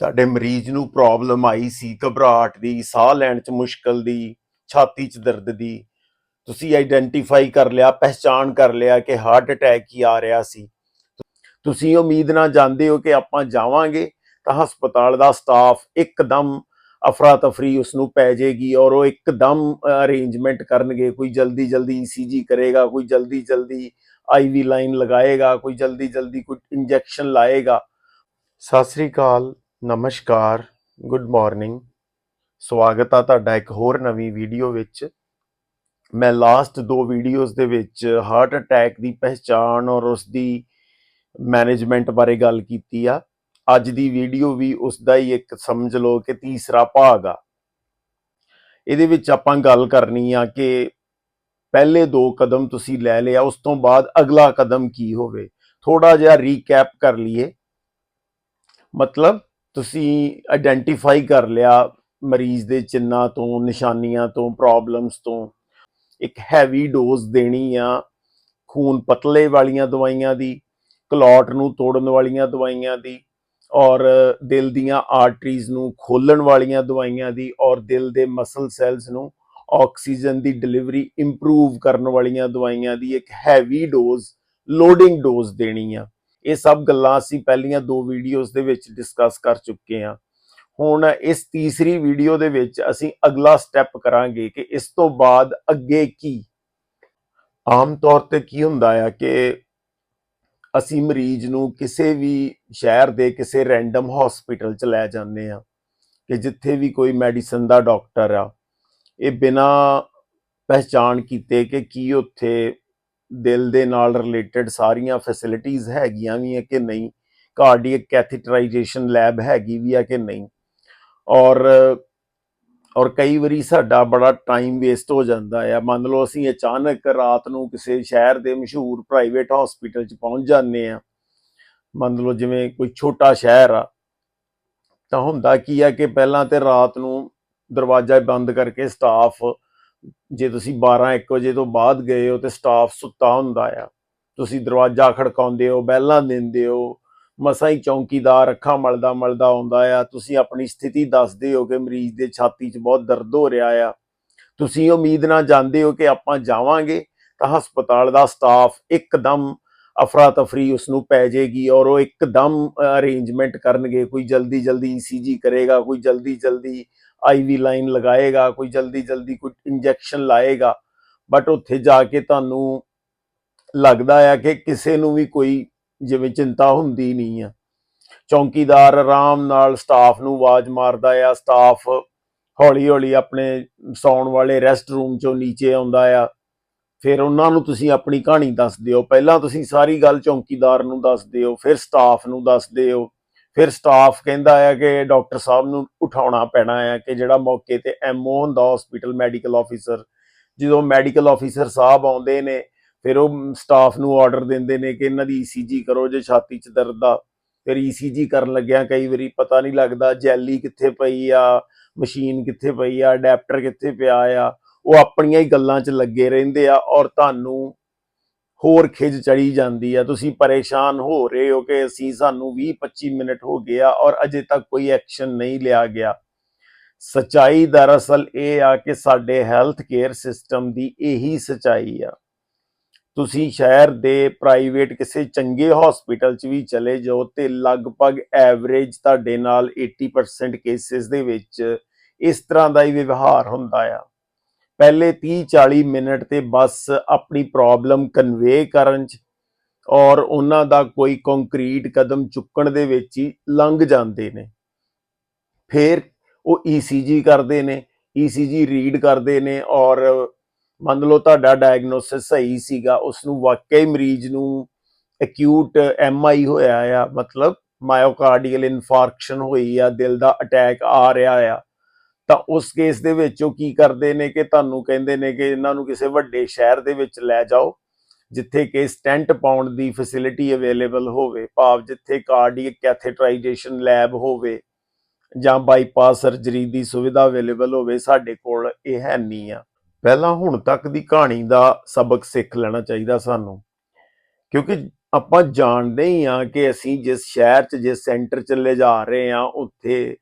ਤੁਹਾਡੇ ਮਰੀਜ਼ ਨੂੰ ਪ੍ਰੋਬਲਮ ਆਈ ਸੀ, ਘਬਰਾਹਟ ਦੀ, ਸਾਹ ਲੈਣ 'ਚ ਮੁਸ਼ਕਲ ਦੀ, ਛਾਤੀ 'ਚ ਦਰਦ ਦੀ, ਤੁਸੀਂ ਆਈਡੈਂਟੀਫਾਈ ਕਰ ਲਿਆ ਪਹਿਚਾਨ ਕਰ ਲਿਆ ਕਿ ਹਾਰਟ ਅਟੈਕ ਹੀ ਆ ਰਿਹਾ ਸੀ। ਤੁਸੀਂ ਉਮੀਦ ਨਾਲ ਜਾਂਦੇ ਹੋ ਕਿ ਆਪਾਂ ਜਾਵਾਂਗੇ, ਤਾਂ ਹਸਪਤਾਲ ਦਾ ਸਟਾਫ ਇੱਕਦਮ ਅਫਰਾ ਤਫਰੀ ਉਸ ਨੂੰ ਪੈ ਜਾਏਗੀ ਔਰ ਉਹ ਇੱਕਦਮ ਅਰੇਂਜਮੈਂਟ ਕਰਨਗੇ, ਕੋਈ ਜਲਦੀ ਜਲਦੀ ਈਸੀਜੀ ਕਰੇਗਾ, ਕੋਈ ਜਲਦੀ ਜਲਦੀ ਆਈਵੀ ਲਾਈਨ ਲਗਾਏਗਾ, ਕੋਈ ਜਲਦੀ ਜਲਦੀ ਕੋਈ ਇੰਜੈਕਸ਼ਨ ਲਾਏਗਾ। ਸਤਿ ਸ੍ਰੀ ਅਕਾਲ। ਨਮਸਕਾਰ, ਗੁੱਡ ਮਾਰਨਿੰਗ। ਸਵਾਗਤ ਆ ਤੁਹਾਡਾ ਇੱਕ ਹੋਰ ਨਵੀਂ ਵੀਡੀਓ ਵਿੱਚ। ਮੈਂ ਲਾਸਟ ਦੋ ਵੀਡੀਓਜ਼ ਦੇ ਵਿੱਚ ਹਾਰਟ ਅਟੈਕ ਦੀ ਪਹਿਚਾਣ ਔਰ ਉਸ ਦੀ ਮੈਨੇਜਮੈਂਟ ਬਾਰੇ ਗੱਲ ਕੀਤੀ ਆ। ਅੱਜ ਦੀ ਵੀਡੀਓ ਵੀ ਉਸ ਦਾ ਹੀ ਇੱਕ ਸਮਝ ਲਓ ਕਿ ਤੀਸਰਾ ਭਾਗ ਆ। ਇਹਦੇ ਵਿੱਚ ਆਪਾਂ ਗੱਲ ਕਰਨੀ ਆ ਕਿ ਪਹਿਲੇ ਦੋ ਕਦਮ ਤੁਸੀਂ ਲੈ ਲਿਆ, ਉਸ ਤੋਂ ਬਾਅਦ ਅਗਲਾ ਕਦਮ ਕੀ ਹੋਵੇ। ਥੋੜਾ ਜਿਹਾ ਰੀਕੈਪ ਕਰ ਲਈਏ। ਮਤਲਬ ਤੁਸੀਂ ਆਇਡੈਂਟੀਫਾਈ ਕਰ ਲਿਆ ਮਰੀਜ਼ ਦੇ ਚਿੰਨਾਂ ਤੋਂ, ਨਿਸ਼ਾਨੀਆਂ ਤੋਂ ਪ੍ਰੋਬਲਮਸ ਤੋਂ। ਇੱਕ ਹੈਵੀ ਡੋਜ਼ ਦੇਣੀ ਆ ਖੂਨ ਪਤਲੇ ਵਾਲੀਆਂ ਦਵਾਈਆਂ ਦੀ ਕਲੌਟ ਨੂੰ ਤੋੜਨ ਵਾਲੀਆਂ ਦਵਾਈਆਂ ਦੀ ਔਰ ਦਿਲ ਦੀਆਂ ਆਰਟਰੀਜ਼ ਨੂੰ ਖੋਲਣ ਵਾਲੀਆਂ ਦਵਾਈਆਂ ਦੀ ਔਰ ਦਿਲ ਦੇ ਮਸਲ ਸੈਲਸ ਨੂੰ ਆਕਸੀਜਨ ਦੀ ਡਿਲੀਵਰੀ ਇੰਪਰੂਵ ਕਰਨ ਵਾਲੀਆਂ ਦਵਾਈਆਂ ਦੀ ਇੱਕ ਹੈਵੀ ਡੋਜ਼ ਲੋਡਿੰਗ ਡੋਜ਼ ਦੇਣੀ ਆ। ਇਹ ਸਭ ਗੱਲਾਂ ਅਸੀਂ ਪਹਿਲੀਆਂ ਦੋ ਵੀਡੀਓਜ਼ ਦੇ ਵਿੱਚ ਡਿਸਕਸ ਕਰ ਚੁੱਕੇ ਹਾਂ। ਹੁਣ ਇਸ ਤੀਸਰੀ ਵੀਡੀਓ ਦੇ ਵਿੱਚ ਅਸੀਂ ਅਗਲਾ ਸਟੈਪ ਕਰਾਂਗੇ ਕਿ ਇਸ ਤੋਂ ਬਾਅਦ ਅੱਗੇ ਕੀ। ਆਮ ਤੌਰ ਤੇ ਕੀ ਹੁੰਦਾ ਆ ਕਿ ਅਸੀਂ ਮਰੀਜ਼ ਨੂੰ ਕਿਸੇ ਵੀ ਸ਼ਹਿਰ ਦੇ ਕਿਸੇ ਰੈਂਡਮ ਹਸਪੀਟਲ ਚ ਲੈ ਜਾਂਦੇ ਆ ਕਿ ਜਿੱਥੇ ਵੀ ਕੋਈ ਮੈਡੀਸਨ ਦਾ ਡਾਕਟਰ ਆ। ਇਹ ਬਿਨਾ ਪਹਿਚਾਣ ਕੀਤੇ ਕਿ ਕੀ ਉੱਥੇ ਦਿਲ ਦੇ ਨਾਲ ਰਿਲੇਟਡ ਸਾਰੀਆਂ ਫੈਸਿਲਿਟੀਆਂ ਹੈਗੀਆਂ ਵੀ ਹੈ ਕਿ ਨਹੀਂ? ਕਾਰਡੀਅਕ ਕੈਥੀਟਰਾਈਜੇਸ਼ਨ ਲੈਬ ਹੈਗੀ ਵੀ ਆ ਕਿ ਨਹੀਂ? ਔਰ ਔਰ ਕਈ ਵਾਰੀ ਸਾਡਾ ਬੜਾ ਟਾਈਮ ਵੇਸਟ ਹੋ ਜਾਂਦਾ ਆ। ਮੰਨ ਲਓ ਅਸੀਂ ਅਚਾਨਕ ਰਾਤ ਨੂੰ ਕਿਸੇ ਸ਼ਹਿਰ ਦੇ ਮਸ਼ਹੂਰ ਪ੍ਰਾਈਵੇਟ ਹਸਪੀਟਲ 'ਚ ਪਹੁੰਚ ਜਾਂਦੇ ਆ ਮੰਨ ਲਓ ਜਿਵੇਂ ਕੋਈ ਛੋਟਾ ਸ਼ਹਿਰ ਆ, ਤਾਂ ਹੁੰਦਾ ਕੀ ਆ ਕਿ ਪਹਿਲਾਂ ਤੇ ਰਾਤ ਨੂੰ ਦਰਵਾਜ਼ਾ ਬੰਦ ਕਰਕੇ ਸਟਾਫ ਜੇ ਤੁਸੀਂ 12 1 ਵਜੇ ਤੋਂ ਬਾਅਦ ਗਏ ਹੋ ਤੇ ਸਟਾਫ ਸੁੱਤਾ ਹੁੰਦਾ ਆ। ਤੁਸੀਂ ਦਰਵਾਜ਼ਾ ਖੜਕਾਉਂਦੇ ਹੋ, ਬੈਲਾਂ ਦਿੰਦੇ ਹੋ, ਮਸਾਂ ਹੀ ਚੌਂਕੀਦਾਰ, ਅੱਖਾਂ ਮਲਦਾ ਮਲਦਾ ਆਉਂਦਾ ਆ। ਤੁਸੀਂ ਆਪਣੀ ਸਥਿਤੀ ਦੱਸਦੇ ਹੋ ਕਿ ਮਰੀਜ਼ ਦੇ ਛਾਤੀ 'ਚ ਬਹੁਤ ਦਰਦ ਹੋ ਰਿਹਾ ਆ। ਤੁਸੀਂ ਉਮੀਦ ਨਾਲ ਜਾਂਦੇ ਹੋ ਕਿ ਆਪਾਂ ਜਾਵਾਂਗੇ, ਤਾਂ ਹਸਪਤਾਲ ਦਾ ਸਟਾਫ ਇੱਕਦਮ ਅਫਰਾ ਤਫਰੀ ਉਸ ਨੂੰ ਪੈ ਜਾਏਗੀ ਔਰ ਉਹ ਇੱਕਦਮ ਅਰੇਂਜਮੈਂਟ ਕਰਨਗੇ। ਕੋਈ ਜਲਦੀ ਜਲਦੀ ਈਸੀਜੀ ਕਰੇਗਾ, ਕੋਈ ਜਲਦੀ ਜਲਦੀ ਆਈਵੀ ਲਾਈਨ ਲਗਾਏਗਾ, ਕੋਈ ਜਲਦੀ ਜਲਦੀ ਕੋਈ ਇੰਜੈਕਸ਼ਨ ਲਾਏਗਾ ਬਟ ਉੱਥੇ ਜਾ ਕੇ ਤੁਹਾਨੂੰ ਲੱਗਦਾ ਆ ਕਿ ਕਿਸੇ ਨੂੰ ਵੀ ਕੋਈ ਜਿਵੇਂ ਚਿੰਤਾ ਹੁੰਦੀ ਨਹੀਂ ਆ। ਚੌਂਕੀਦਾਰ ਆਰਾਮ ਨਾਲ ਸਟਾਫ ਨੂੰ ਆਵਾਜ਼ ਮਾਰਦਾ ਆ ਸਟਾਫ ਹੌਲੀ ਹੌਲੀ ਆਪਣੇ ਸੌਣ ਵਾਲੇ ਰੈਸਟ ਰੂਮ ਚੋਂ ਨੀਚੇ ਆਉਂਦਾ ਆ। ਫਿਰ ਉਹਨਾਂ ਨੂੰ ਤੁਸੀਂ ਆਪਣੀ ਕਹਾਣੀ ਦੱਸ ਦਿਓ। ਪਹਿਲਾਂ ਤੁਸੀਂ ਸਾਰੀ ਗੱਲ ਚੌਂਕੀਦਾਰ ਨੂੰ ਦੱਸ ਦਿਓ, ਫਿਰ ਸਟਾਫ ਨੂੰ ਦੱਸ ਦਿਓ। ਫਿਰ ਸਟਾਫ ਕਹਿੰਦਾ ਆ ਕਿ ਡਾਕਟਰ ਸਾਹਿਬ ਨੂੰ ਉਠਾਉਣਾ ਪੈਣਾ ਆ ਕਿ ਜਿਹੜਾ ਮੌਕੇ ਤੇ ਐਮਓ ਹੁੰਦਾ ਹਸਪੀਟਲ ਮੈਡੀਕਲ ਆਫੀਸਰ ਜਦੋਂ ਮੈਡੀਕਲ ਆਫੀਸਰ ਸਾਹਿਬ ਆਉਂਦੇ ਨੇ, ਫਿਰ ਉਹ ਸਟਾਫ ਨੂੰ ਆਰਡਰ ਦਿੰਦੇ ਨੇ ਕਿ ਇਹਨਾਂ ਦੀ ਈਸੀਜੀ ਕਰੋ, ਜੇ ਛਾਤੀ 'ਚ ਦਰਦ ਆ। ਫਿਰ ਈਸੀਜੀ ਕਰਨ ਲੱਗਿਆ ਕਈ ਵਾਰੀ ਪਤਾ ਨਹੀਂ ਲੱਗਦਾ ਜੈਲੀ ਕਿੱਥੇ ਪਈ ਆ ਮਸ਼ੀਨ ਕਿੱਥੇ ਪਈ ਆ ਅਡੈਪਟਰ ਕਿੱਥੇ ਪਿਆ ਆ। ਉਹ ਆਪਣੀਆਂ ਹੀ ਗੱਲਾਂ 'ਚ ਲੱਗੇ ਰਹਿੰਦੇ ਆ ਔਰ ਤੁਹਾਨੂੰ ਹੋਰ ਖਿਜ ਚੜੀ ਜਾਂਦੀ ਆ। ਤੁਸੀਂ ਪਰੇਸ਼ਾਨ ਹੋ ਰਹੇ ਹੋ ਕਿ ਅਸੀਂ ਸਾਨੂੰ 20 25 ਮਿੰਟ ਹੋ ਗਿਆ ਔਰ ਅਜੇ ਤੱਕ ਕੋਈ ਐਕਸ਼ਨ ਨਹੀਂ ਲਿਆ ਗਿਆ। ਸਚਾਈ ਦਰਅਸਲ ਇਹ ਆ ਕਿ ਸਾਡੇ ਹੈਲਥ ਕੇਅਰ ਸਿਸਟਮ ਦੀ ਇਹੀ ਸਚਾਈ ਆ। ਤੁਸੀਂ ਸ਼ਹਿਰ ਦੇ ਪ੍ਰਾਈਵੇਟ ਕਿਸੇ ਚੰਗੇ ਹਸਪੀਟਲ 'ਚ ਵੀ ਚਲੇ ਜਾਓ ਤੇ ਲਗਭਗ ਐਵਰੇਜ ਤੁਹਾਡੇ ਨਾਲ 80% ਕੇਸਿਸ ਦੇ ਵਿੱਚ ਇਸ ਤਰ੍ਹਾਂ ਦਾ ਹੀ ਵਿਵਹਾਰ ਹੁੰਦਾ ਆ। ਪਹਿਲੇ 30 40 ਮਿੰਟ ਤੇ ਬਸ ਆਪਣੀ ਪ੍ਰੋਬਲਮ ਕਨਵੇ ਕਰਨ 'ਚ ਔਰ ਉਹਨਾਂ ਦਾ ਕੋਈ ਕੰਕਰੀਟ ਕਦਮ ਚੁੱਕਣ ਦੇ ਵਿੱਚ ਹੀ ਲੰਘ ਜਾਂਦੇ ਨੇ। ਫਿਰ ਉਹ ਈਸੀਜੀ ਕਰਦੇ ਨੇ ਈਸੀਜੀ ਰੀਡ ਕਰਦੇ ਨੇ ਔਰ ਮੰਨ ਲਓ ਤੁਹਾਡਾ ਡਾਇਗਨੋਸਿਸ ਸਹੀ ਸੀਗਾ ਉਸ ਨੂੰ ਵਾਕਈ ਮਰੀਜ਼ ਨੂੰ ਅਕਿਊਟ ਐਮਆਈ ਹੋਇਆ ਆ, ਮਤਲਬ ਮਾਇਓਕਾਰਡੀਅਲ ਇਨਫਾਰਕਸ਼ਨ ਹੋਈ ਆ, ਦਿਲ ਦਾ ਅਟੈਕ ਆ ਰਿਹਾ ਆ ਤਾਂ ਉਸ ਕੇਸ ਦੇ ਵਿੱਚ ਉਹ ਕੀ ਕਰਦੇ ਨੇ ਕਿ ਤੁਹਾਨੂੰ ਕਹਿੰਦੇ ਨੇ ਕਿ ਇਹਨਾਂ ਨੂੰ ਕਿਸੇ ਵੱਡੇ ਸ਼ਹਿਰ ਦੇ ਵਿੱਚ ਲੈ ਜਾਓ, ਜਿੱਥੇ ਕਿ ਸਟੈਂਟ ਪਾਉਣ ਦੀ ਫੈਸਿਲਿਟੀ ਅਵੇਲੇਬਲ ਹੋਵੇ, ਭਾਵ ਜਿੱਥੇ ਕਾਰਡੀਅਕ ਕੈਥੇਟਰਾਈਜੇਸ਼ਨ ਲੈਬ ਹੋਵੇ ਜਾਂ ਬਾਈਪਾਸ ਸਰਜਰੀ ਦੀ ਸੁਵਿਧਾ ਅਵੇਲੇਬਲ ਹੋਵੇ, ਸਾਡੇ ਕੋਲ ਇਹ ਹੈ ਨਹੀਂ ਆ। ਪਹਿਲਾਂ ਹੁਣ ਤੱਕ ਦੀ ਕਹਾਣੀ ਦਾ ਸਬਕ ਸਿੱਖ ਲੈਣਾ ਚਾਹੀਦਾ ਸਾਨੂੰ, ਕਿਉਂਕਿ ਆਪਾਂ ਜਾਣਦੇ ਹੀ ਆ ਕਿ ਅਸੀਂ ਜਿਸ ਸ਼ਹਿਰ 'ਚ, ਜਿਸ ਸੈਂਟਰ 'ਚ ਲੈ ਜਾ ਰਹੇ ਆ ਉੱਥੇ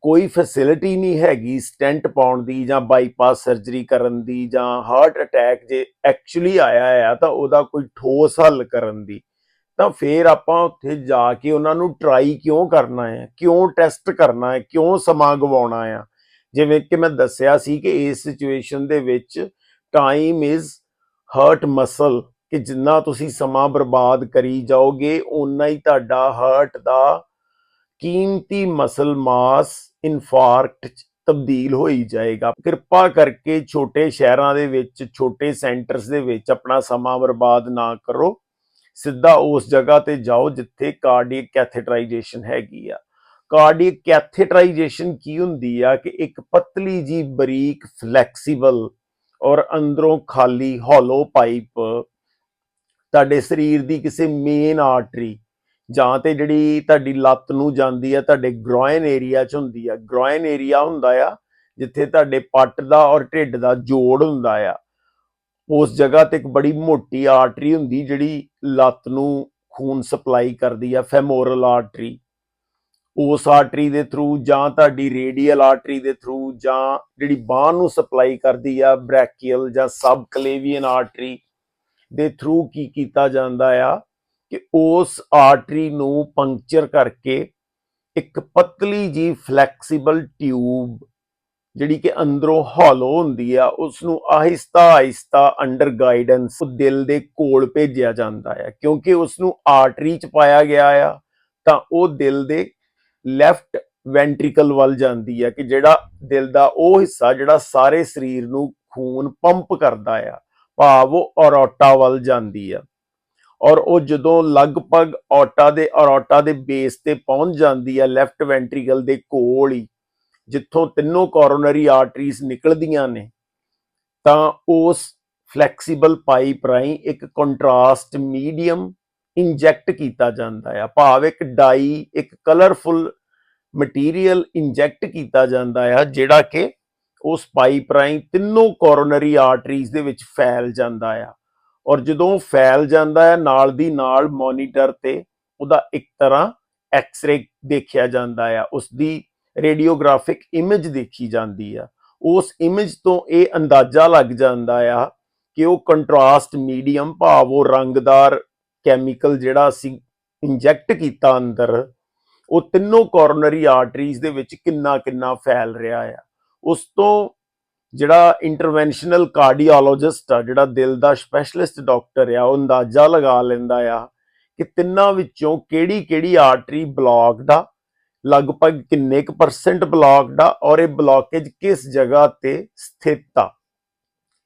ਕੋਈ ਫੈਸਿਲਿਟੀ ਨਹੀਂ ਹੈਗੀ ਸਟੈਂਟ ਪਾਉਣ ਦੀ ਜਾਂ ਬਾਈਪਾਸ ਸਰਜਰੀ ਕਰਨ ਦੀ ਜਾਂ ਹਾਰਟ ਅਟੈਕ ਜੇ ਐਕਚੁਅਲੀ ਆਇਆ ਆ ਤਾਂ ਉਹਦਾ ਕੋਈ ਠੋਸ ਹੱਲ ਕਰਨ ਦੀ। ਤਾਂ ਫੇਰ ਆਪਾਂ ਉੱਥੇ ਜਾ ਕੇ ਉਹਨਾਂ ਨੂੰ ਟਰਾਈ ਕਿਉਂ ਕਰਨਾ ਹੈ? ਕਿਉਂ ਟੈਸਟ ਕਰਨਾ ਹੈ? ਕਿਉਂ ਸਮਾਂ ਗਵਾਉਣਾ ਆ? ਜਿਵੇਂ ਕਿ ਮੈਂ ਦੱਸਿਆ ਸੀ ਕਿ ਇਸ ਸਿਚੁਏਸ਼ਨ ਦੇ ਵਿੱਚ ਟਾਈਮ ਇਜ਼ ਹਰਟ ਮਸਲ ਕਿ ਜਿੰਨਾ ਤੁਸੀਂ ਸਮਾਂ ਬਰਬਾਦ ਕਰੀ ਜਾਓਗੇ ਉਨਾ ਹੀ ਤੁਹਾਡਾ ਹਰਟ ਦਾ ਕੀਮਤੀ ਮਸਲ ਮਾਸ ਇਨਫਾਰਕਟ ਤਬਦੀਲ ਹੋਈ ਜਾਏਗਾ। ਕਿਰਪਾ ਕਰਕੇ ਛੋਟੇ ਸ਼ਹਿਰਾਂ ਦੇ ਵਿੱਚ, ਛੋਟੇ ਸੈਂਟਰਸ ਦੇ ਵਿੱਚ ਆਪਣਾ ਸਮਾਂ ਬਰਬਾਦ ਨਾ ਕਰੋ। ਸਿੱਧਾ ਉਸ ਜਗ੍ਹਾ ਤੇ ਜਾਓ ਜਿੱਥੇ ਕਾਰਡੀਅਕ ਕੈਥੇਟਰਾਈਜੇਸ਼ਨ ਹੈਗੀ ਆ। ਕਾਰਡੀਅਕ ਕੈਥੇਟਰਾਈਜੇਸ਼ਨ ਕੀ ਹੁੰਦੀ ਆ ਕਿ ਇੱਕ ਪਤਲੀ ਜੀ ਬਰੀਕ ਫਲੈਕਸੀਬਲ ਔਰ ਅੰਦਰੋਂ ਖਾਲੀ ਹੋਲੋ ਪਾਈਪ ਤੁਹਾਡੇ ਸਰੀਰ ਦੀ ਕਿਸੇ ਮੇਨ ਆਰਟਰੀ ਜਾਂ ਤੇ ਜਿਹੜੀ ਤੁਹਾਡੀ ਲੱਤ ਨੂੰ ਜਾਂਦੀ ਆ, ਤੁਹਾਡੇ ਗ੍ਰੋਇਨ ਏਰੀਆ 'ਚ ਹੁੰਦੀ ਆ। ਗ੍ਰੋਇਨ ਏਰੀਆ ਹੁੰਦਾ ਆ ਜਿੱਥੇ ਤੁਹਾਡੇ ਪੱਟ ਦਾ ਔਰ ਢਿੱਡ ਦਾ ਜੋੜ ਹੁੰਦਾ ਆ। ਉਸ ਜਗ੍ਹਾ ਤੇ ਇੱਕ ਬੜੀ ਮੋਟੀ ਆਰਟਰੀ ਹੁੰਦੀ ਜਿਹੜੀ ਲੱਤ ਨੂੰ ਖੂਨ ਸਪਲਾਈ ਕਰਦੀ ਆ ਫੈਮੋਰਲ ਆਰਟਰੀ ਉਸ ਆਰਟਰੀ ਦੇ ਥਰੂ ਜਾਂ ਤੁਹਾਡੀ ਰੇਡੀਅਲ ਆਰਟਰੀ ਦੇ ਥਰੂ ਜਾਂ ਜਿਹੜੀ ਬਾਹ ਨੂੰ ਸਪਲਾਈ ਕਰਦੀ ਆ ਬ੍ਰੈਕੀਅਲ ਜਾਂ ਸਬਕਲੇਵੀਅਨ ਆਰਟਰੀ ਦੇ ਥਰੂ ਕੀ ਕੀਤਾ ਜਾਂਦਾ ਆ? ਕਿ ਉਸ ਆਰਟਰੀ ਨੂੰ ਪੰਕਚਰ ਕਰਕੇ ਇੱਕ ਪਤਲੀ ਜੀ ਫਲੈਕਸੀਬਲ ਟਿਊਬ ਜਿਹੜੀ ਕਿ ਅੰਦਰੋਂ ਹੌਲੋ ਹੁੰਦੀ ਆ ਉਸ ਨੂੰ ਆਹਿਸਤਾ ਆਹਿਸਤਾ ਅੰਡਰ ਗਾਈਡੈਂਸ ਦਿਲ ਦੇ ਕੋਲ ਭੇਜਿਆ ਜਾਂਦਾ ਆ। ਕਿਉਂਕਿ ਉਸ ਨੂੰ ਆਰਟਰੀ ਚ ਪਾਇਆ ਗਿਆ ਆ, ਤਾਂ ਉਹ ਦਿਲ ਦੇ ਲੈਫਟ ਵੈਂਟ੍ਰਿਕਲ ਵੱਲ ਜਾਂਦੀ ਆ ਕਿ ਜਿਹੜਾ ਦਿਲ ਦਾ ਉਹ ਹਿੱਸਾ ਜਿਹੜਾ ਸਾਰੇ ਸਰੀਰ ਨੂੰ ਖੂਨ ਪੰਪ ਕਰਦਾ ਆ, ਭਾਵ ਉਹ ਔਰੋਟਾ ਵੱਲ ਜਾਂਦੀ ਆ। ਔਰ ਉਹ ਜਦੋਂ ਲਗਭਗ ਔਟਾ ਦੇ ਔਰੋਟਾ ਦੇ ਬੇਸ ਤੇ ਪਹੁੰਚ ਜਾਂਦੀ ਆ ਲੈਫਟ ਵੈਂਟ੍ਰੀਕਲ ਦੇ ਕੋਲ ਹੀ, ਜਿੱਥੋਂ ਤਿੰਨੋਂ ਕੋਰੋਨਰੀ ਆਰਟਰੀਜ਼ ਨਿਕਲਦੀਆਂ ਨੇ, ਤਾਂ ਉਸ ਫਲੈਕਸੀਬਲ ਪਾਈਪ ਰਾਹੀਂ ਇੱਕ ਕੰਟਰਾਸਟ ਮੀਡੀਅਮ ਇੰਜੈਕਟ ਕੀਤਾ ਜਾਂਦਾ ਆ। ਭਾਵ ਇੱਕ ਡਾਈ ਇੱਕ ਕਲਰਫੁਲ ਮਟੀਰੀਅਲ ਇੰਜੈਕਟ ਕੀਤਾ ਜਾਂਦਾ ਆ, ਜਿਹੜਾ ਕਿ ਉਸ ਪਾਈਪ ਰਾਹੀਂ ਤਿੰਨੋਂ ਕੋਰੋਨਰੀ ਆਰਟਰੀਜ਼ ਦੇ ਵਿੱਚ ਫੈਲ ਜਾਂਦਾ ਆ। ਔਰ ਜਦੋਂ ਫੈਲ ਜਾਂਦਾ ਹੈ, ਨਾਲ ਦੀ ਨਾਲ ਮੋਨੀਟਰ ਤੇ ਉਹਦਾ ਇੱਕ ਤਰ੍ਹਾਂ ਐਕਸ-ਰੇ ਦੇਖਿਆ ਜਾਂਦਾ ਆ ਉਸ ਦੀ ਰੇਡੀਓਗ੍ਰਾਫਿਕ ਇਮੇਜ ਦੇਖੀ ਜਾਂਦੀ ਆ। ਉਸ ਇਮੇਜ ਤੋਂ ਇਹ ਅੰਦਾਜ਼ਾ ਲੱਗ ਜਾਂਦਾ ਆ ਕਿ ਉਹ ਕੰਟਰਾਸਟ ਮੀਡੀਅਮ ਭਾਵ ਉਹ ਰੰਗਦਾਰ ਕੈਮੀਕਲ ਜਿਹੜਾ ਅਸੀਂ ਇੰਜੈਕਟ ਕੀਤਾ ਅੰਦਰ, ਉਹ ਤਿੰਨੋਂ ਕੋਰਨਰੀ ਆਰਟਰੀਜ਼ ਦੇ ਵਿੱਚ ਕਿੰਨਾ ਕਿੰਨਾ ਫੈਲ ਰਿਹਾ ਆ। ਉਸ ਤੋਂ ਜਿਹੜਾ ਇੰਟਰਵੈਂਸ਼ਨਲ ਕਾਰਡੀਓਲੋਜਿਸਟ ਆ, ਜਿਹੜਾ ਦਿਲ ਦਾ ਸਪੈਸ਼ਲਿਸਟ ਡਾਕਟਰ ਆ, ਉਹ ਅੰਦਾਜ਼ਾ ਲਗਾ ਲੈਂਦਾ ਆ ਕਿ ਤਿੰਨਾਂ ਵਿੱਚੋਂ ਕਿਹੜੀ ਕਿਹੜੀ ਆਰਟਰੀ ਬਲੌਕਡ ਆ, ਲਗਭਗ ਕਿੰਨੇ ਕੁ ਪਰਸੈਂਟ ਬਲੌਕਡ ਆ ਔਰ ਇਹ ਬਲੌਕੇਜ ਕਿਸ ਜਗ੍ਹਾ ਤੇ ਸਥਿਤ ਆ।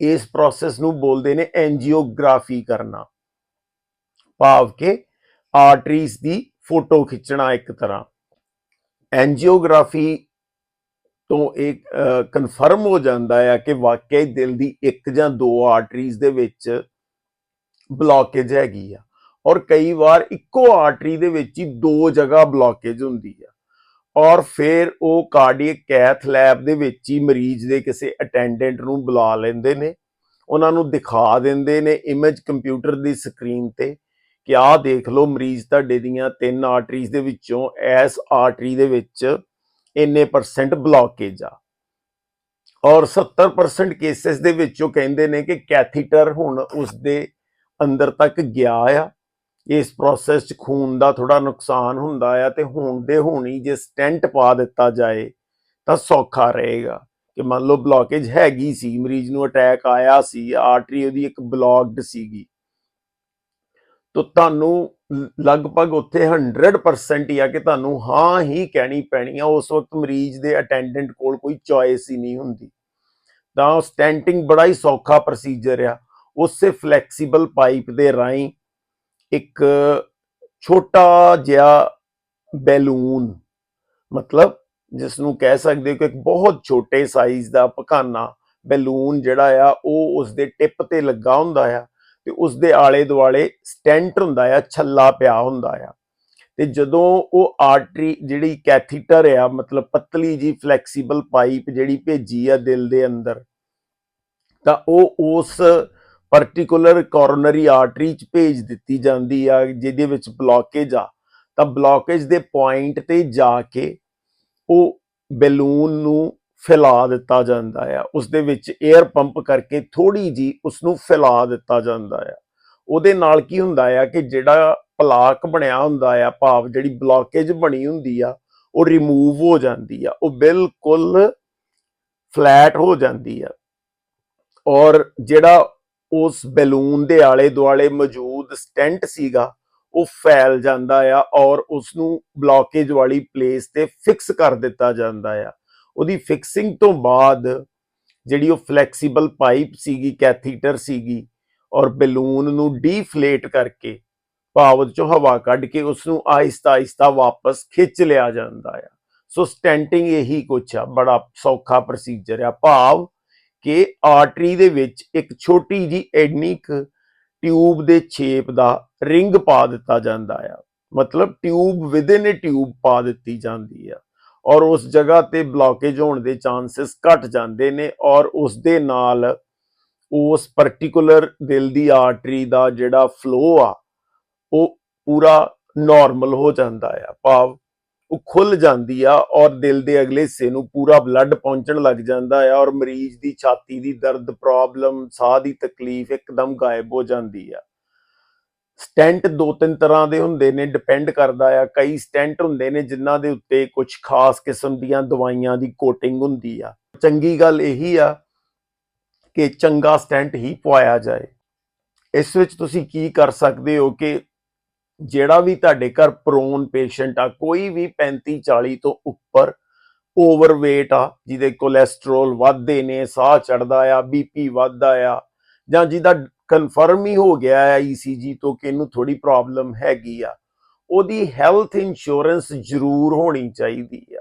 ਇਸ ਪ੍ਰੋਸੈਸ ਨੂੰ ਬੋਲਦੇ ਨੇ ਐਂਜੀਓਗ੍ਰਾਫੀ ਕਰਨਾ। ਭਾਵ ਕਿ ਆਰਟਰੀਜ਼ ਦੀ ਫੋਟੋ ਖਿੱਚਣਾ ਇੱਕ ਤਰ੍ਹਾਂ। ਐਂਜੀਓਗ੍ਰਾਫੀ ਤੋਂ ਇਹ ਕਨਫਰਮ ਹੋ ਜਾਂਦਾ ਹੈ ਕਿ ਵਾਕਈ ਦਿਲ ਦੀ ਇੱਕ ਜਾਂ ਦੋ ਆਰਟਰੀਜ਼ ਦੇ ਵਿੱਚ ਬਲੌਕੇਜ ਹੈਗੀ ਆ। ਔਰ ਕਈ ਵਾਰ ਇੱਕੋ ਆਰਟਰੀ ਦੇ ਵਿੱਚ ਹੀ ਦੋ ਜਗ੍ਹਾ ਬਲੌਕੇਜ ਹੁੰਦੀ ਆ। ਔਰ ਫਿਰ ਉਹ ਕਾਰਡੀਅਕ ਕੈਥ ਲੈਬ ਦੇ ਵਿੱਚ ਹੀ ਮਰੀਜ਼ ਦੇ ਕਿਸੇ ਅਟੈਂਡੈਂਟ ਨੂੰ ਬੁਲਾ ਲੈਂਦੇ ਨੇ। ਉਹਨਾਂ ਨੂੰ ਦਿਖਾ ਦਿੰਦੇ ਨੇ ਇਮੇਜ ਕੰਪਿਊਟਰ ਦੀ ਸਕਰੀਨ ਤੇ ਕਿ ਆਹ ਦੇਖ ਲਓ ਮਰੀਜ਼ ਤੁਹਾਡੇ ਦੀਆਂ ਤਿੰਨ ਆਰਟਰੀਜ਼ ਦੇ ਵਿੱਚੋਂ ਐਸ ਆਰਟਰੀ ਦੇ ਵਿੱਚ ਇੰਨੇ ਪਰਸੈਂਟ ਬਲੌਕੇਜ ਆ। ਔਰ 70% ਕੇਸਿਸ ਦੇ ਵਿੱਚ ਉਹ ਕਹਿੰਦੇ ਨੇ ਕਿ ਕੈਥੀਟਰ ਹੁਣ ਉਸ ਦੇ ਅੰਦਰ ਤੱਕ ਗਿਆ ਆ। ਇਸ ਪ੍ਰੋਸੈਸ 'ਚ ਖੂਨ ਦਾ ਥੋੜਾ ਨੁਕਸਾਨ ਹੁੰਦਾ ਆ ਤੇ ਹੁਣ ਦੇ ਹੋਣੀ ਜੇ ਸਟੈਂਟ ਪਾ ਦਿੱਤਾ ਜਾਏ ਤਾਂ ਸੌਖਾ ਰਹੇਗਾ। ਕਿ ਮੰਨ ਲਓ ਬਲੌਕੇਜ ਹੈਗੀ ਸੀ, ਮਰੀਜ਼ ਨੂੰ ਅਟੈਕ ਆਇਆ ਸੀ ਆਰਟਰੀ ਉਹਦੀ ਇੱਕ ਬਲੌਕਡ ਸੀਗੀ। ਤਾਂ ਤੁਹਾਨੂੰ ਲਗਭਗ ਉੱਥੇ 100% ਹੀ ਆ ਕਿ ਤੁਹਾਨੂੰ ਹਾਂ ਹੀ ਕਹਿਣੀ ਪੈਣੀ ਆ। ਉਸ ਵਕਤ ਮਰੀਜ਼ ਦੇ ਅਟੈਂਡੈਂਟ ਕੋਲ ਕੋਈ ਚੋਇਸ ਹੀ ਨਹੀਂ ਹੁੰਦੀ। ਤਾਂ ਸਟੈਂਟਿੰਗ ਬੜਾ ਹੀ ਸੌਖਾ ਪ੍ਰੋਸੀਜਰ ਆ। ਉਸੇ ਫਲੈਕਸੀਬਲ ਪਾਈਪ ਦੇ ਰਾਹੀਂ ਇੱਕ ਛੋਟਾ ਜਿਹਾ ਬੈਲੂਨ, ਮਤਲਬ ਜਿਸ ਨੂੰ ਕਹਿ ਸਕਦੇ ਹੋ ਕਿ ਇੱਕ ਬਹੁਤ ਛੋਟੇ ਸਾਈਜ਼ ਦਾ ਪਖਾਨਾ ਬੈਲੂਨ ਜਿਹੜਾ ਆ, ਉਹ ਉਸ ਦੇ ਟਿਪ ਤੇ ਲੱਗਾ ਹੁੰਦਾ ਆ। ਤੇ ਉਸ ਦੇ ਆਲੇ ਦੁਆਲੇ ਸਟੈਂਟ ਹੁੰਦਾ ਆ, ਛੱਲਾ ਪਿਆ ਹੁੰਦਾ ਆ। ਤੇ ਜਦੋਂ ਉਹ ਆਰਟਰੀ ਜਿਹੜੀ ਕੈਥੀਟਰ ਆ, ਮਤਲਬ ਪਤਲੀ ਜੀ ਫਲੈਕਸੀਬਲ ਪਾਈਪ ਜਿਹੜੀ ਭੇਜੀ ਆ ਦਿਲ ਦੇ ਅੰਦਰ, ਤਾਂ ਉਹ ਉਸ ਪਾਰਟਿਕੂਲਰ ਕੋਰੋਨਰੀ ਆਰਟਰੀ ਚ ਭੇਜ ਦਿੱਤੀ ਜਾਂਦੀ ਆ, ਜਿਹਦੇ ਵਿੱਚ ਬਲੌਕੇਜ ਆ। ਤਾਂ ਬਲੌਕੇਜ ਦੇ ਪੁਆਇੰਟ ਤੇ ਜਾ ਕੇ ਉਹ ਬੈਲੂਨ ਨੂੰ ਫੈਲਾ ਦਿੱਤਾ ਜਾਂਦਾ ਆ। ਉਸ ਦੇ ਵਿੱਚ 에ਅਰ ਪੰਪ ਕਰਕੇ ਥੋੜੀ ਜੀ ਉਸ ਨੂੰ ਫੈਲਾ ਦਿੱਤਾ ਜਾਂਦਾ ਆ। ਉਹਦੇ ਨਾਲ ਕੀ ਹੁੰਦਾ ਆ ਕਿ ਜਿਹੜਾ ਪਲਾਕ ਬਣਿਆ ਹੁੰਦਾ ਆ, ਭਾਵ ਜਿਹੜੀ ਬਲੌਕੇਜ ਬਣੀ ਹੁੰਦੀ ਆ, ਉਹ ਰਿਮੂਵ ਹੋ ਜਾਂਦੀ ਆ। ਉਹ ਬਿਲਕੁਲ ਫਲੈਟ ਹੋ ਜਾਂਦੀ ਆ। ਔਰ ਜਿਹੜਾ ਉਸ ਬੈਲੂਨ ਦੇ ਆਲੇ ਦੁਆਲੇ ਮੌਜੂਦ ਸਟੈਂਟ ਸੀਗਾ, ਉਹ ਫੈਲ ਜਾਂਦਾ ਆ ਔਰ ਉਸ ਨੂੰ ਬਲੌਕੇਜ ਵਾਲੀ ਪਲੇਸ ਤੇ ਫਿਕਸ ਕਰ ਦਿੱਤਾ ਜਾਂਦਾ ਆ। ਉਹਦੀ ਫਿਕਸਿੰਗ ਤੋਂ ਬਾਅਦ ਜਿਹੜੀ ਉਹ ਫਲੈਕਸੀਬਲ ਪਾਈਪ ਸੀਗੀ ਕੈਥੀਟਰ ਸੀਗੀ ਔਰ ਬੈਲੂਨ ਨੂੰ ਡੀਫਲੇਟ ਕਰਕੇ ਭਾਵ ਚੋਂ ਹਵਾ ਕੱਢ ਕੇ ਉਸ ਨੂੰ ਆਹਿਸਤਾ ਆਹਿਸਤਾ ਵਾਪਸ ਖਿੱਚ ਲਿਆ ਜਾਂਦਾ ਆ। ਸੋ ਸਟੈਂਟਿੰਗ ਇਹੀ ਕੁਛ ਆ, ਬੜਾ ਸੌਖਾ ਪ੍ਰੋਸੀਜਰ ਆ। ਭਾਵ ਕਿ ਆਰਟਰੀ ਦੇ ਵਿੱਚ ਇੱਕ ਛੋਟੀ ਜੀ ਐਡਨੀ ਟਿਊਬ ਦੇ ਛੇਪ ਦਾ ਰਿੰਗ ਪਾ ਦਿੱਤਾ ਜਾਂਦਾ ਆ। ਮਤਲਬ ਟਿਊਬ ਵਿਦਿਨ ਅ ਟਿਊਬ ਪਾ ਦਿੱਤੀ ਜਾਂਦੀ ਆ। ਔਰ ਉਸ ਜਗ੍ਹਾ ਤੇ ਬਲੌਕੇਜ ਹੋਣ ਦੇ ਚਾਂਸਸ ਘਟ ਜਾਂਦੇ ਨੇ ਔਰ ਉਸ ਦੇ ਨਾਲ ਉਸ ਪਾਰਟਿਕੂਲਰ ਦਿਲ ਦੀ ਆਰਟਰੀ ਦਾ ਜਿਹੜਾ ਫਲੋ ਆ, ਉਹ ਪੂਰਾ ਨਾਰਮਲ ਹੋ ਜਾਂਦਾ ਆ, ਭਾਵ ਉਹ ਖੁੱਲ ਜਾਂਦੀ ਆ ਔਰ ਦਿਲ ਦੇ ਅਗਲੇ ਹਿੱਸੇ ਨੂੰ ਪੂਰਾ ਬਲੱਡ ਪਹੁੰਚਣ ਲੱਗ ਜਾਂਦਾ ਆ ਔਰ ਮਰੀਜ਼ ਦੀ ਛਾਤੀ ਦੀ ਦਰਦ ਪ੍ਰੋਬਲਮ ਸਾਹ ਦੀ ਤਕਲੀਫ ਇੱਕਦਮ ਗਾਇਬ ਹੋ ਜਾਂਦੀ ਆ। ਸਟੈਂਟ ਦੋ ਤਿੰਨ ਤਰ੍ਹਾਂ ਦੇ ਹੁੰਦੇ ਨੇ ਡਿਪੈਂਡ ਕਰਦਾ ਆ। ਕਈ ਸਟੈਂਟ ਹੁੰਦੇ ਨੇ ਜਿਨ੍ਹਾਂ ਦੇ ਉੱਤੇ ਕੁਝ ਖਾਸ ਕਿਸਮ ਦੀਆਂ ਦਵਾਈਆਂ ਦੀ ਕੋਟਿੰਗ ਹੁੰਦੀ ਆ। ਚੰਗੀ ਗੱਲ ਇਹੀ ਆ ਕਿ ਚੰਗਾ ਸਟੈਂਟ ਹੀ ਪਵਾਇਆ ਜਾਏ। ਇਸ ਵਿੱਚ ਤੁਸੀਂ ਕੀ ਕਰ ਸਕਦੇ ਹੋ ਕਿ ਜਿਹੜਾ ਵੀ ਤੁਹਾਡੇ ਘਰ ਪ੍ਰੋਨ ਪੇਸ਼ੈਂਟ ਆ, ਕੋਈ ਵੀ 35 40 ਤੋਂ ਉੱਪਰ ਓਵਰਵੇਟ ਆ, ਜਿਹਦੇ ਕੋਲੇਸਟ੍ਰੋਲ ਵੱਧਦੇ ਨੇ, ਸਾਹ ਚੜਦਾ ਆ ਬੀਪੀ ਵੱਧਦਾ ਆ ਜਾਂ ਜਿਹਦਾ ਕਨਫਰਮ ਹੀ ਹੋ ਗਿਆ ਹੈ ਈਸੀਜੀ ਤੋਂ ਕਿ ਇਹਨੂੰ ਥੋੜੀ ਪ੍ਰੋਬਲਮ ਹੈਗੀ ਆ। ਉਹਦੀ ਹੈਲਥ ਇੰਸ਼ੋਰੈਂਸ ਜ਼ਰੂਰ ਹੋਣੀ ਚਾਹੀਦੀ ਆ,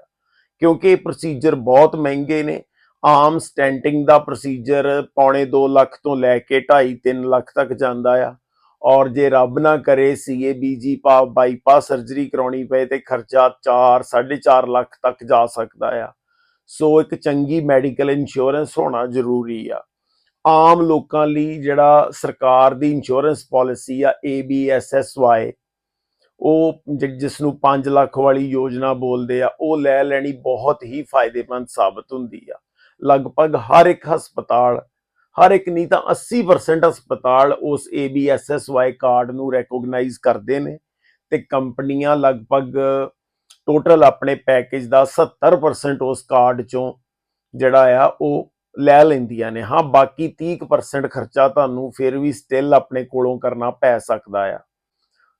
ਕਿਉਂਕਿ ਇਹ ਪ੍ਰੋਸੀਜਰ ਬਹੁਤ ਮਹਿੰਗੇ ਨੇ। ਆਮ ਸਟੈਂਟਿੰਗ ਦਾ ਪ੍ਰੋਸੀਜਰ ਪੌਣੇ 2 ਲੱਖ ਤੋਂ ਲੈ ਕੇ 2.5 3 ਲੱਖ ਤੱਕ ਜਾਂਦਾ ਆ। ਔਰ ਜੇ ਰੱਬ ਨਾ ਕਰੇ ਸੀਏਬੀਜੀ ਪਾ ਬਾਈਪਾਸ ਸਰਜਰੀ ਕਰਾਉਣੀ ਪਏ ਤੇ ਖਰਚਾ 4 4.5 ਲੱਖ ਤੱਕ ਜਾ ਸਕਦਾ ਆ। ਸੋ ਇੱਕ ਚੰਗੀ ਮੈਡੀਕਲ ਇੰਸ਼ੋਰੈਂਸ ਹੋਣਾ ਜ਼ਰੂਰੀ ਆ। ਆਮ ਲੋਕਾਂ ਲਈ ਜਿਹੜਾ ਸਰਕਾਰ ਦੀ ਇੰਸ਼ੋਰੈਂਸ ਪਾਲਿਸੀ ਆ ABSSY ਉਹ ਜਿਸ ਨੂੰ 5 ਲੱਖ ਵਾਲੀ ਯੋਜਨਾ ਬੋਲਦੇ ਆ, ਉਹ ਲੈ ਲੈਣੀ ਬਹੁਤ ਹੀ ਫਾਇਦੇਮੰਦ ਸਾਬਤ ਹੁੰਦੀ ਆ। ਲਗਭਗ ਹਰ ਇੱਕ ਹਸਪਤਾਲ, ਹਰ ਇੱਕ ਨਹੀਂ ਤਾਂ 80% ਹਸਪਤਾਲ ਉਸ ABSSY ਕਾਰਡ ਨੂੰ ਰੈਕੋਗਨਾਈਜ਼ ਕਰਦੇ ਨੇ ਤੇ ਕੰਪਨੀਆਂ ਲਗਭਗ ਟੋਟਲ ਆਪਣੇ ਪੈਕੇਜ ਦਾ 70% ਉਸ ਕਾਰਡ ਚੋਂ ਜਿਹੜਾ ਆ, ਉਹ ਲੈ ਲੈਂਦੀਆਂ ਨੇ। ਹਾਂ, ਬਾਕੀ 30% ਖਰਚਾ ਤੁਹਾਨੂੰ ਫਿਰ ਵੀ ਸਟਿਲ ਆਪਣੇ ਕੋਲੋਂ ਕਰਨਾ ਪੈ ਸਕਦਾ ਆ।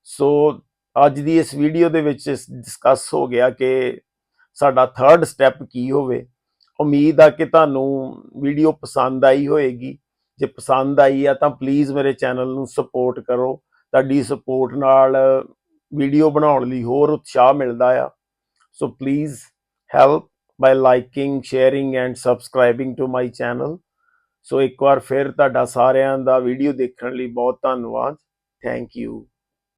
ਸੋ ਅੱਜ ਦੀ ਇਸ ਵੀਡੀਓ ਦੇ ਵਿੱਚ ਡਿਸਕਸ ਹੋ ਗਿਆ ਕਿ ਸਾਡਾ ਥਰਡ ਸਟੈਪ ਕੀ ਹੋਵੇ। ਉਮੀਦ ਆ ਕਿ ਤੁਹਾਨੂੰ ਵੀਡੀਓ ਪਸੰਦ ਆਈ ਹੋਏਗੀ। ਜੇ ਪਸੰਦ ਆਈ ਆ ਤਾਂ ਪਲੀਜ਼ ਮੇਰੇ ਚੈਨਲ ਨੂੰ ਸਪੋਰਟ ਕਰੋ। ਤੁਹਾਡੀ ਸਪੋਰਟ ਨਾਲ ਵੀਡੀਓ ਬਣਾਉਣ ਲਈ ਹੋਰ ਉਤਸ਼ਾਹ ਮਿਲਦਾ ਆ। So please help by liking sharing and subscribing to my channel so ਇੱਕ ਵਾਰ ਫਿਰ ਤੁਹਾਡਾ ਸਾਰਿਆਂ ਦਾ ਵੀਡੀਓ ਦੇਖਣ ਲਈ ਬਹੁਤ ਧੰਨਵਾਦ। Thank you